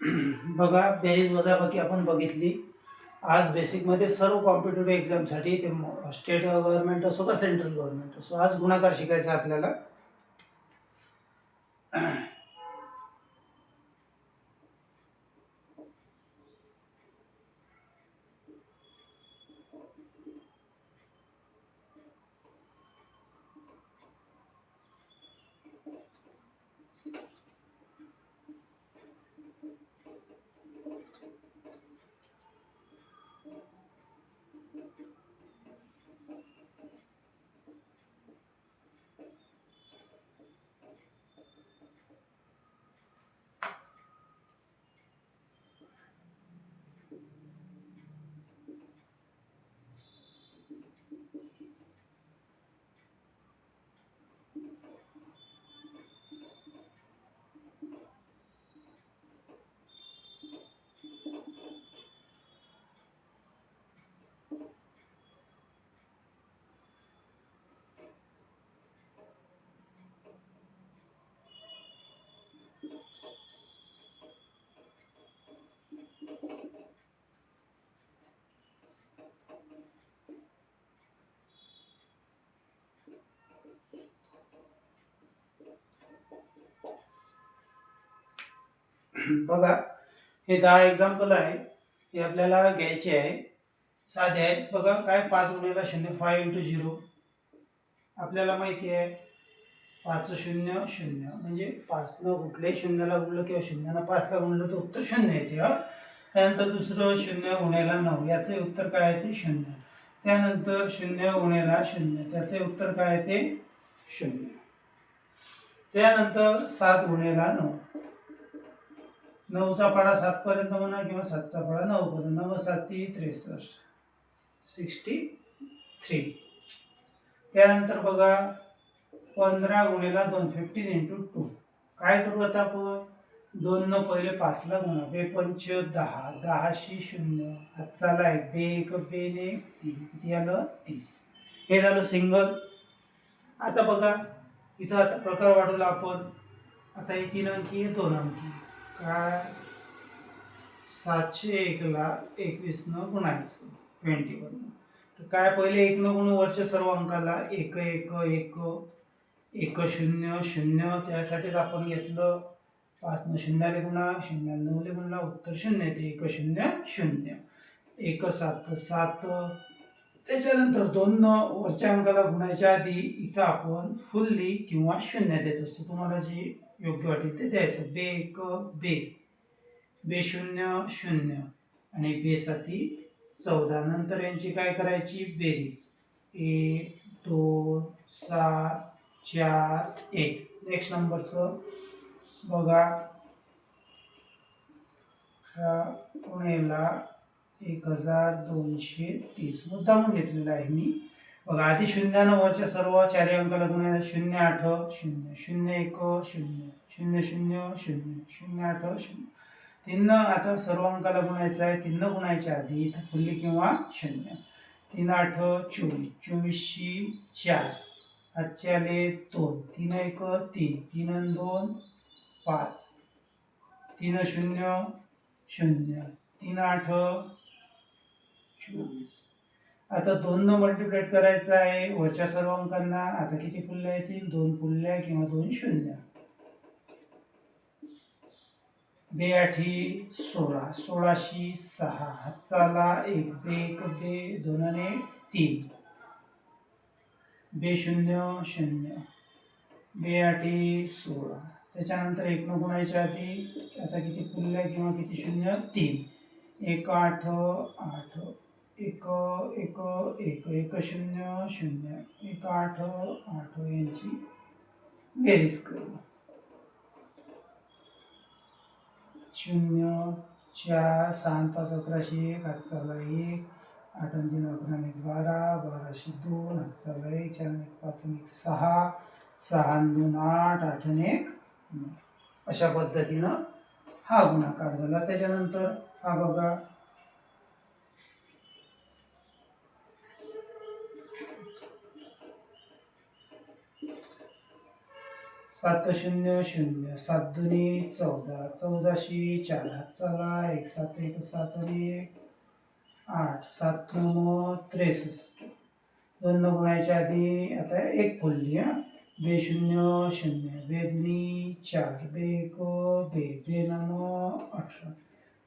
बघा बेरीज वजाबाकी आपण बघितली. आज बेसिकमध्ये सर्व कॉम्पिटेटिव्ह एक्झामसाठी ते स्टेट गव्हर्नमेंट असो का सेंट्रल गव्हर्नमेंट असो आज गुणाकार शिकायचा आपल्याला. बघा हे दहा एक्झाम्पल आहे हे आपल्याला घ्यायचे आहे. साधे आहेत. बघा काय पाच गुणिला शून्य? फाय इंटू झिरो आपल्याला माहिती आहे पाच शून्य शून्य. म्हणजे पाचनं कुठले शून्याला गुणलं किंवा शून्यानं पाचला गुणलं तर उत्तर शून्य येते हा? त्यानंतर दुसरं शून्य गुणेला नऊ. याचे उत्तर काय आहे ते शून्य. त्यानंतर शून्य गुणेला शून्य. त्याचे उत्तर काय आहे ते शून्य. त्यानंतर सात गुणेला नऊ. नऊचा पाडा सातपर्यंत म्हणा किंवा सातचा पाडा नऊपर्यंत. नऊ साती त्रेसष्ट. Sixty three. त्यानंतर बघा पंधरा गुणेला दोन फिफ्टीन इंटू टू काय करू आता आपण? दोन न पहिले पाचला गुणा बे पंच दहा. दहाशी शून्य. हातचाला एक बे एक बे एक तीन. किती आलं? तीस. हे झालं सिंगल. आता बघा इथं आता प्रकार वाढवला आपण. आता हे तीन अंकी हे दोन अंकी. काय? सातशे एकला एकवीसनं गुणायचं ट्वेंटीवरनं तर काय पहिले एकनं गुण वरच्या सर्व अंकाला एक एक एक एक शून्य शून्य. त्यासाठीच आपण घेतलं. पाचनं शून्याले गुणा शून्या नऊले गुणला उत्तर शून्य. येते एक शून्य शून्य. एक सात सात. त्याच्यानंतर दोन वरच्या अंकाला गुणायच्या आधी इथं आपण फुल्ली किंवा शून्य देत असतो. तुम्हाला जी योग्य वाटेल ते द्यायचं. बे एक बे. बे शून्य शून्य. आणि बे साती चौदा. नंतर यांची काय करायची? बेरीज. एक दोन सात चार एक. नेक्स्ट नंबरचं बघा. पुणेला एक हजार दोनशे तीस. मुद्दामून घेतलेला आहे मी. बघा आधी शून्यानं वरच्या सर्व चारही अंकाला गुणायला शून्य आठ शून्य शून्य एक शून्य शून्य शून्य शून्य शून्य आठ शून्य. तीन आता सर्व अंकाला गुणायचं आहे. तीन गुणायच्या आधी इथं फुल्ली किंवा शून्य. तीन आठ चोवीस. चोवीसशी चार. आजचे आले दोन. तीन एक तीन. तीन दोन पाच. तीन शून्य शून्य. तीन आठ चोवीस. आता दोननं मल्टिप्लेट करायचं आहे वरच्या सर्व अंकांना. आता किती फुल्ल्या येतील दोन फुल्ल्या किंवा दोन शून्य. बे आठी सोळा. सोळाशी सहा. हातचाला एक. बे एक. बे दोन आणि एक तीन. बे शून्य शून्य. बे आठी सोळा. त्याच्यानंतर एक न आधी आता किती फुलल्या किंवा किती शून्य? तीन. एक आठ आठ. एक एक एक एक शून्य शून्य एक आठ आठ यांची बेरीज करू. शून्य चार सहा पाच अकराशे एक हातचाला एक आठ आणि तीन अकरा एक बारा बाराशे दोन हातचाला एक चार एक पाच आणि एक सहा सहा दोन आठ आठ आणि एक. अशा पद्धतीनं हा गुणाकार झाला. त्याच्यानंतर हा बघा सात शून्य शून्य सात दुनी चौदा चौदाशी चार हात चला एक सात एक सात एक आठ सात नऊ त्रेसष्ट. दोन नऊ गुणायच्या आधी आता एक फुलली हां. बे शून्य शून्य बेदनी चार बे एक बे बे नमो अठरा.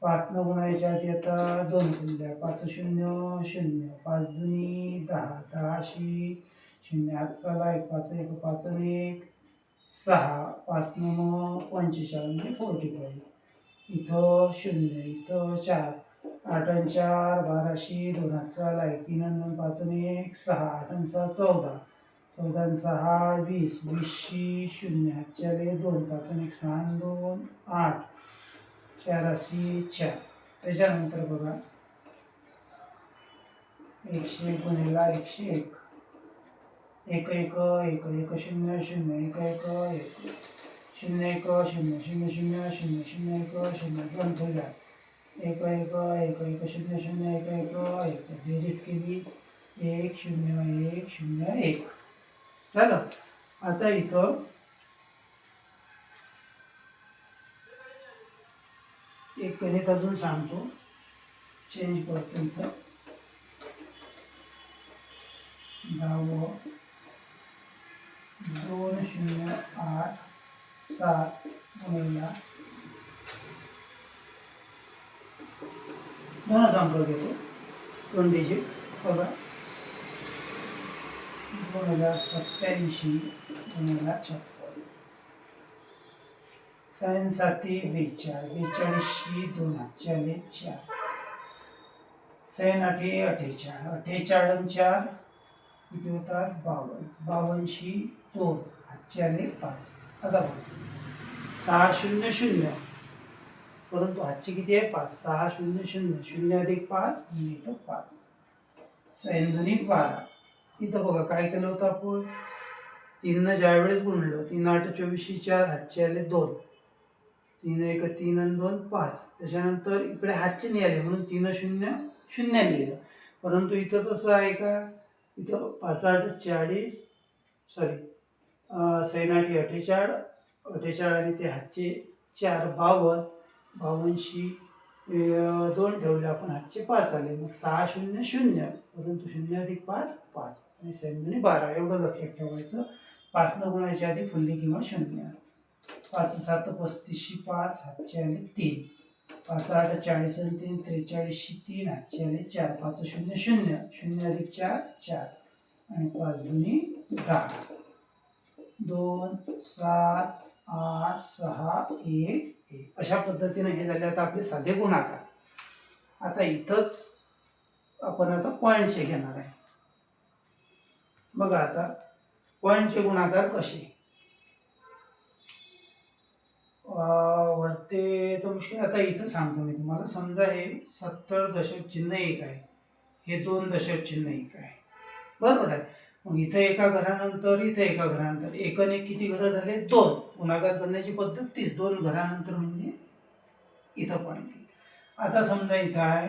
पाच न गुणायच्या आधी आता दोन फुलल्या पाच शून्य शून्य पाच दुनी दहा दहाशी शून्य हात चला एक पाच एक पाच एक. सहा पाच नऊ पंचेचाळीस म्हणजे फोर्टी फाईव्ह इथं शून्य इथं चार. आठ आणि चार बाराशे दोन आठ चला आहे तीन आणि दोन पाच आणि एक सहा. आठ आणि सहा चौदा. चौदा आणि सहा वीस. वीसशे शून्य. हातच्याले दोन पाच आणि एक सहा दोन आठ. चाराशे चार. त्याच्यानंतर बघा. एकशे गुन्हेला एकशे एक. एक एक एक एक शून्य शून्य एक एक एक शून्य एक शून्य शून्य शून्य शून्य शून्य एक शून्य दोन ठेवल्या एक एक एक एक शून्य शून्य एक एक एक बेरीज केली. एक शून्य एक शून्य एक. झालं आता इथं एक गणित अजून सांगतो. चेंज करतो इथं. दहावं दोन शून्य आठ सात गुणिला दोनच अंक घेतो. दोन डिजिट बघा. दोन हजार सत्याऐंशी दोन हजार छप्पन. सायन साती बेचाळीस बेचाळीसशी दोन चाळीस चार. सायन आठे अठ्ठेचाळ अठ्ठेचाळ चार. किती होतात? बावन्न. बावन्नशी हो, दोन हातच्याले पाच. आता बघा. सहा शून्य शून्य. परंतु आजचे किती आहे? पाच. सहा शून्य शून्य. शून्य अधिक पाच आणि इथं पाच. सैंधनी बारा. इथं बघा काय केलं होतं आपण? तीननं ज्यावेळेस गुणलं तीन आठ चोवीसशे चार हातचे आले दोन. तीन एक तीन आणि दोन पाच. त्याच्यानंतर इकडे हातचे नाही आले म्हणून तीन शून्य शून्य लिहिलं परंतु इथं तसं आहे का? इथं पाच आठ चाळीस सॉरी सैनाठी अठ्ठेचाळ अठ्ठेचाळ आणि ते हातचे चार बावन्न बावन्नशी दोन ठेवले आपण हातचे पाच आले. मग सहा शून्य शून्य परंतु शून्य अधिक पाच पाच. आणि सैन्य बारा. एवढं लक्षात ठेवायचं. पाच न गुणाच्या आधी फुल्ली किंवा शून्य पाच सात पस्तीसशी पाच हातचे आले तीन. पाच आठ चाळीस आणि तीन त्रेचाळीसशी तीन हातचे आले चार. पाच शून्य शून्य. शून्य अधिक चार चार. आणि पाच दोन्ही दहा. दोन सात आठ सहा एक एक. अशा पद्धतीने हे झाले. आता आपले साधे गुणाकार. आता इथंच आपण आता पॉईंटचे घेणार आहे. बघा आता पॉईंटचे गुणाकार कसे? अं, वरते तर मुश्किल. आता इथं सांगतो मी तुम्हाला. समजा हे सत्तर दशक चिन्ह एक आहे. हे दोन दशक चिन्ह एक आहे. बरोबर आहे. मग इथं एका घरानंतर इथं एका घरानंतर. एकने किती घरं झाले? दोन. गुणाकार करण्याची पद्धत तीच. दोन घरानंतर म्हणजे इथं पॉईंट आता समजा इथं आहे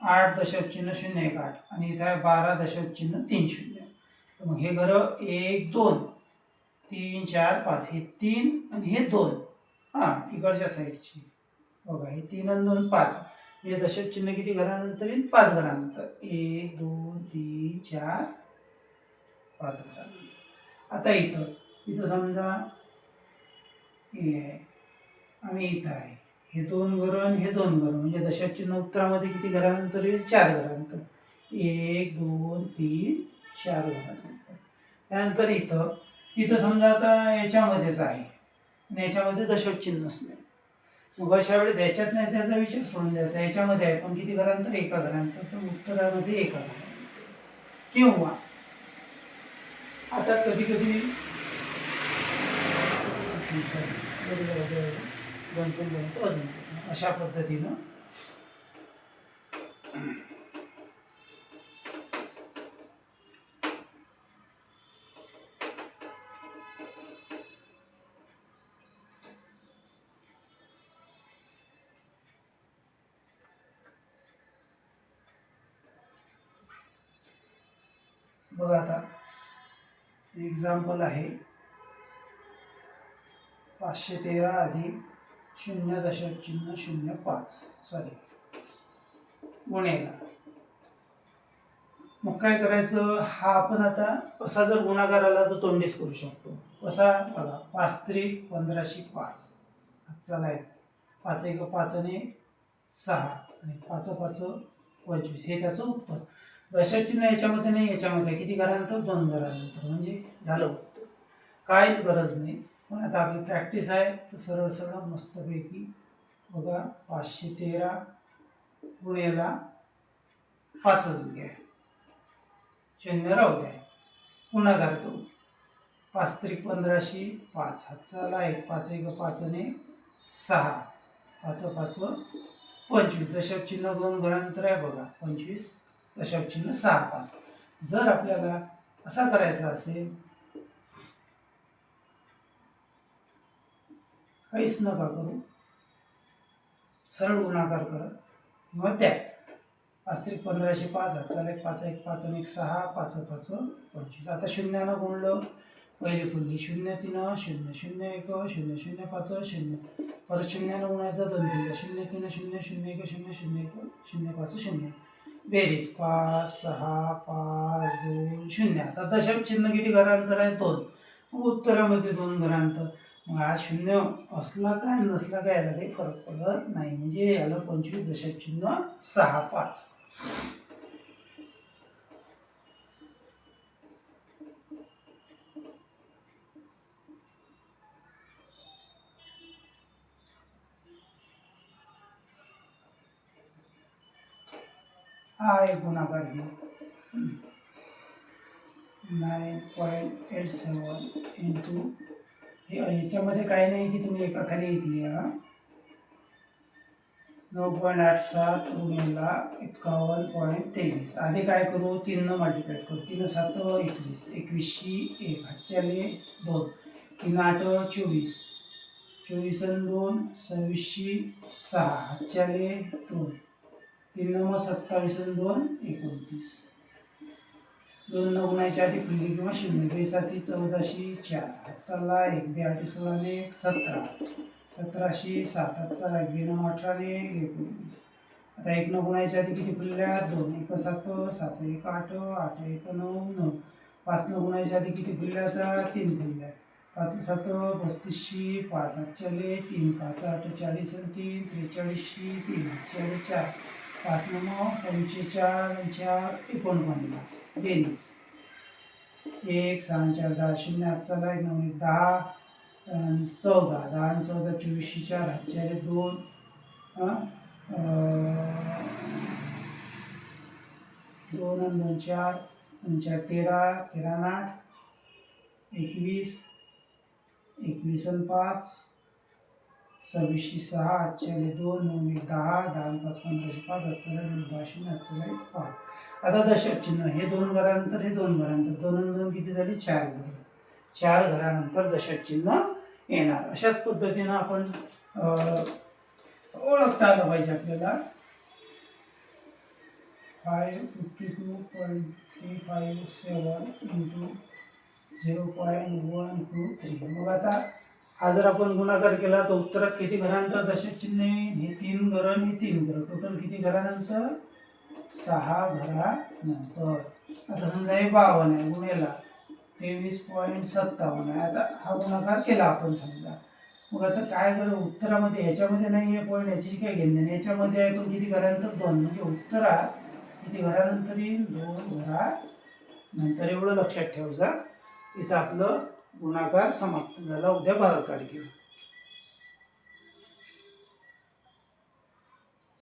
आठ दशक चिन्ह शून्य एक आठ आणि इथं आहे बारा दशक चिन्ह तीन शून्य. तर मग हे घरं एक दोन तीन चार पाच. हे तीन आणि हे दोन. हां इकडच्या साईडची. बघा हे तीन आणि दोन पाच. म्हणजे दशक चिन्ह किती घरानंतर येईल? पाच घरानंतर. एक दोन तीन चार पाच आता इथं इथं समजा हे आहे आणि इथं आहे. हे दोन घरं आणि हे दोन घरं म्हणजे दशकचिन्ह उत्तरामध्ये किती घरानंतर येईल? चार घरानंतर. एक दोन तीन चार घरानंतर. त्यानंतर इथं इथं समजा आता याच्यामध्येच आहे. आणि याच्यामध्ये दशक चिन्हच नाही मग अशा वेळेस याच्यात नाही त्याचा विचार सोडून द्यायचा. याच्यामध्ये आहे पण किती घरानंतर? एका घरानंतर. तर उत्तरामध्ये एका घरानंतर. किंवा आता कधी कधी बनतो अजून अशा पद्धतीनं बघा आता. एक्झाम्पल आहे. पाचशे तेरा अधिक शून्य दशक चिन्ह शून्य पाच. सॉरी गुणेला मग काय करायचं? हा आपण आता असा जर गुणाकार आला तर तोंडीच करू शकतो. कसा? बघा पाच त्रिक पंधराशे पाच. चला आहे पाच एक पाच आणि सहा. आणि पाच पाच पंचवीस. हे त्याचं उत्तर. दशचिन्ह याच्यामध्ये नाही याच्यामध्ये आहे. किती घरानंतर दोन घरानंतर म्हणजे झालं काहीच गरज नाही. पण आता आपली प्रॅक्टिस आहे तर सरळ सरळ मस्तपैकी बघा पाचशे तेरा गुणेला पाचच घ्या. शून्य राहू द्या. पुन्हा घालतो पाच त्रिक पंधराशे पाच हातचाला एक पाच एक पाच आणि सहा. पाच पाच पंचवीस. दशक चिन्ह दोन घरांतर आहे बघा. पंचवीस दशक चिन्ह सहा पाच जर आपल्याला असा करायचा असेल काहीच नका करू सरळ गुणाकार करा किंवा त्या पाच त्रिक पंधराशे पाच हातचाला एक पाच एक पाच आणि एक सहा पाच पाच पंचवीस. आता शून्यानं गुणलं पहिली फुल्ली शून्य तीन शून्य शून्य एक शून्य शून्य पाच शून्य. परत शून्यानं गुणायचं दोन फुल्ल्या शून्य तीन शून्य शून्य एक शून्य शून्य एक शून्य पाच शून्य. बेरीज पाच सहा पाच दोन शून्य. आता दशक चिन्ह किती घरांतर आहे? दोन. मग उत्तरामध्ये दोन घरांतर. मग आज शून्य असला काय नसला काय याला काही फरक पडत नाही. म्हणजे याला पंचवीस दशक चिन्ह सहा पाच. हा एक गुणाकार घेऊ nine point eight seven into हे याच्यामध्ये काही नाही की तुम्ही एका खाली एक लिहा. नऊ पॉईंट आठ सात गुणिला एकावन्न पॉईंट तेवीस. आधी काय करू? तीननं मल्टिप्लाय करू. तीन सात एकवीस. एकवीसशी एक. हातच्याले दोन. तीन आठ चोवीस. चोवीस दोन सव्वीसशी सहा. हातच्याले दोन. तीन नऊ सत्तावीस आणि दोन एकोणतीस. दोन नऊ गुणाच्या आधी फुलली किंवा शून्य. बेसाती चौदाशी चार. चला एक बे आठी सोळाने एक सतरा. सतराशे सात. चला एक बे नऊ अठराने एक आता एक नऊ गुणाच्या आधी किती फुलल्या दोन. एक सात सात एक आठ आठ एक नऊ नऊ. पाच नऊ गुणाच्या आधी किती फुलल्या आता तीन फुलल्या पाच सात पस्तीसशी पाच आठच्याले तीन पाच आठ चाळीस तीन त्रेचाळीसशी तीन चाळीस चार. पाच नऊ पंचेचाळ चार एकोणपन्नास. बेरीज एक सहा चार दहा शून्य आठ चला एक नऊ एक दहा चौदा. दहा आणि चौदा चोवीसशे चार चार दोन दोन आणि दोन चार दोन चार तेरा तेरा आठ एकवीस एकवीस आणि पाच सव्वीसशे सहा आठशे दोन नऊ एक दहा दहा पाच पंधराशे पाच आजचा दोन दहा शून्य एक पाच. आता दशक चिन्ह हे दोन घरानंतर हे दोन घरानंतर दोन दोन किती झाली? चार घर. चार घरानंतर दशक चिन्ह येणार. अशाच पद्धतीनं आपण ओळखता आलं पाहिजे आपल्याला. Five fifty two point three five seven into zero point one two three. मग आता हा जर आपण गुणाकार केला तर उत्तरात किती घरानंतर दशक चिन्ह येईल हे तीन घर आणि हे तीन घर. टोटल किती घरानंतर? सहा घरानंतर. आता समजा हे बावन्न आहे गुन्हेला तेवीस पॉईंट सत्तावन्न आहे. आता हा गुणाकार केला आपण समजा. मग आता काय करू उत्तरामध्ये ह्याच्यामध्ये नाही आहे पॉईंट याची काय घेणं नाही याच्यामध्ये आहे पण किती घरानंतर? दोन. म्हणजे उत्तरात किती घरानंतर येईल? दोन घरा नंतर एवढं लक्षात ठेवजा इथं आपलं गुणाकार समाप्त झाला. उद्या भागाकार घेऊ